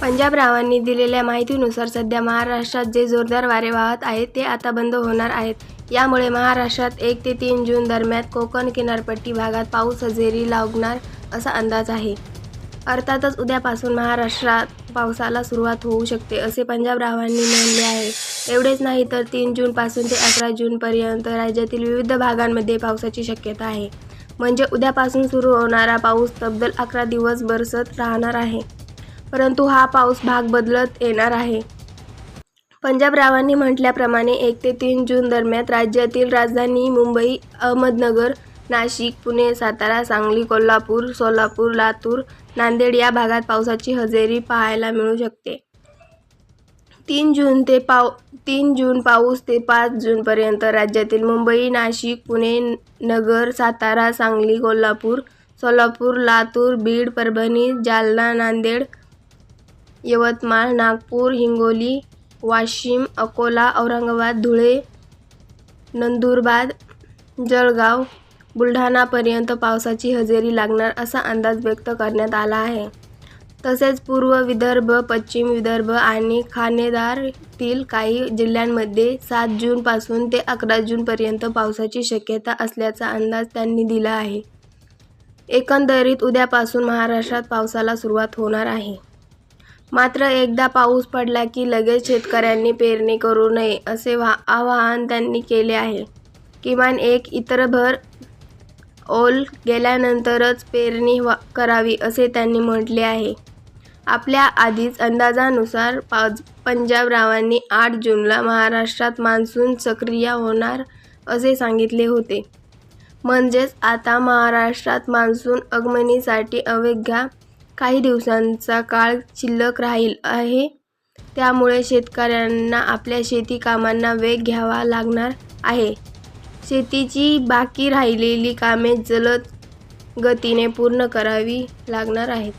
पंजाब रावांनी दिलेल्या माहितीनुसार सध्या महाराष्ट्रात जे जोरदार वारे वाहत आहेत ते आता बंद होणार आहेत. यामुळे महाराष्ट्रात एक ते तीन जून दरम्यान कोकण किनारपट्टी भागात पाऊस हजेरी लावणार असा अंदाज आहे. अर्थातच उद्यापासून महाराष्ट्रात पावसाला सुरुवात होऊ शकते असे पंजाब रावांनी नोंदले आहे. एवढेच नाही तर तीन जूनपासून ते अकरा जूनपर्यंत राज्यातील विविध भागांमध्ये पावसाची शक्यता आहे. म्हणजे उद्यापासून सुरू होणारा पाऊस तब्बल अकरा दिवस बरसत राहणार आहे. परंतु हा पाऊस भाग बदलत येणार आहे. पंजाब रावांनी म्हटल्याप्रमाणे एक ते तीन जून दरम्यान राज्यातील राजधानी मुंबई अहमदनगर नाशिक पुणे सातारा सांगली कोल्हापूर सोलापूर लातूर नांदेड या भागात पावसाची हजेरी पाहायला मिळू शकते. तीन जून ते पाव तीन जून पाऊस ते पाच जूनपर्यंत राज्यातील मुंबई नाशिक पुणे नगर सातारा सांगली कोल्हापूर सोलापूर लातूर बीड परभणी जालना नांदेड यवतमाळ नागपूर हिंगोली वाशिम अकोला औरंगाबाद धुळे नंदुरबार जळगाव बुलढाणापर्यंत पावसाची हजेरी लागणार असा अंदाज व्यक्त करण्यात आला आहे. तसेच पूर्व विदर्भ पश्चिम विदर्भ आणि खानेदारतील काही जिल्ह्यांमध्ये सात जूनपासून ते अकरा जूनपर्यंत पावसाची शक्यता असल्याचा अंदाज त्यांनी दिला आहे. एकंदरीत उद्यापासून महाराष्ट्रात पावसाला सुरुवात होणार आहे. मात्र एकदा पाऊस पडला की लगेच शेतकऱ्यांनी पेरणी करू नये असे वा आवाहन त्यांनी केले आहे. किमान एक इतरभर ओल गेल्यानंतरच पेरणी वा करावी असे त्यांनी म्हटले आहे. आपल्या आधीच अंदाजानुसार पाज पंजाबरावांनी आठ जूनला महाराष्ट्रात मान्सून सक्रिय होणार असे सांगितले होते. म्हणजेच आता महाराष्ट्रात मान्सून आगमनीसाठी अवघ्या काही दिवसांचा काळ शिल्लक राहील आहे. त्यामुळे शेतकऱ्यांना आपल्या शेती कामांना वेग घ्यावा लागणार आहे. शेतीची बाकी राहिलेली कामे जलद गतीने पूर्ण करावी लागणार आहेत.